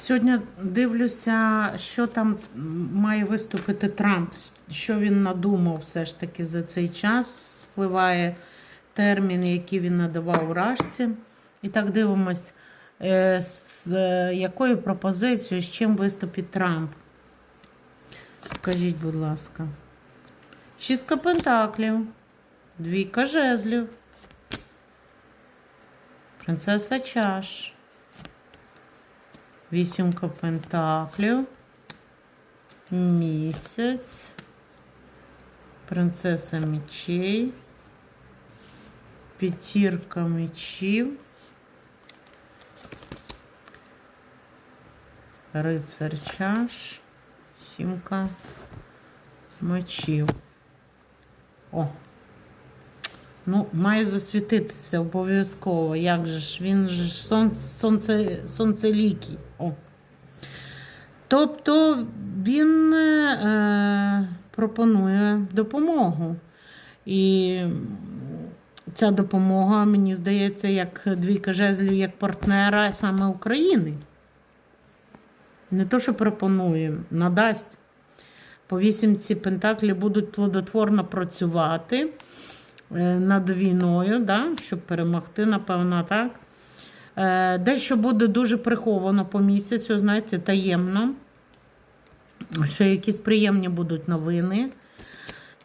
Сьогодні дивлюся, що там має виступити Трамп, що він надумав все ж таки за цей час. Спливає термін, який він надавав рашці. І так дивимось, е, з е, якою пропозицією, з чим виступить Трамп. Покажіть, будь ласка. Шістка пентаклів, двійка жезлів, принцеса чаш. Вісімка пентаклів, місяць, принцеса мечей, п'ятірка мечів, рицар чаш, сімка мечів. О! Ну, має засвітитися обов'язково. Як же ж? Він же ж сонце, сонце, сонцелікий. О. Тобто він е, пропонує допомогу. І ця допомога, мені здається, як двійка жезлів, як партнера саме України. Не то, що пропонує, надасть. По вісімці Пентаклі будуть плодотворно працювати е, над війною, да, щоб перемогти, напевно, так. Е, Дещо буде дуже приховано по місяцю, знаєте, таємно. Ще якісь приємні будуть новини.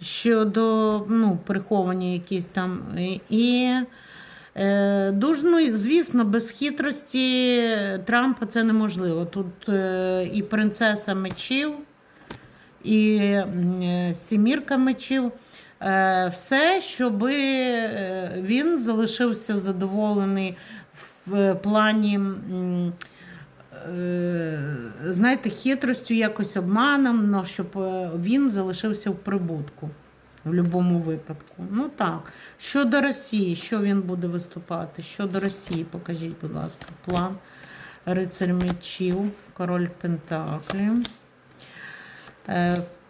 Щодо ну, приховані якісь там. І е, дуже, ну, звісно, без хитрості Трампа це неможливо. Тут е, і принцеса мечів, і е, сімірка мечів. Е, все, щоб він залишився задоволений в е, плані, е, знаєте, хитростю, якось обманом, но щоб е, він залишився в прибутку в будь-якому випадку. Ну так. Щодо Росії, що він буде виступати? Щодо Росії, покажіть, будь ласка, план. Рицарь мечів, король Пентаклів.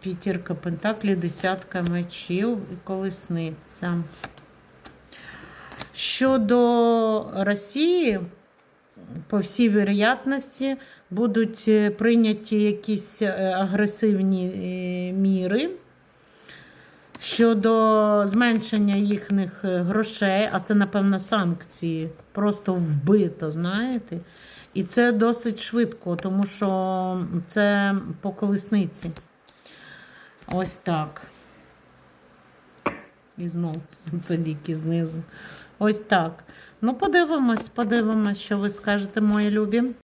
П'ятірка Пентаклів, десятка мечів і колесниця. Щодо Росії, по всій вероятності, будуть е, прийняті якісь е, агресивні е, міри щодо зменшення їхніх грошей, а це, напевно, санкції, просто вбито, знаєте. І це досить швидко, тому що це по колесниці. Ось так. І знову це ліки знизу. Ось так. Ну, подивимось, подивимось, що ви скажете, мої любі.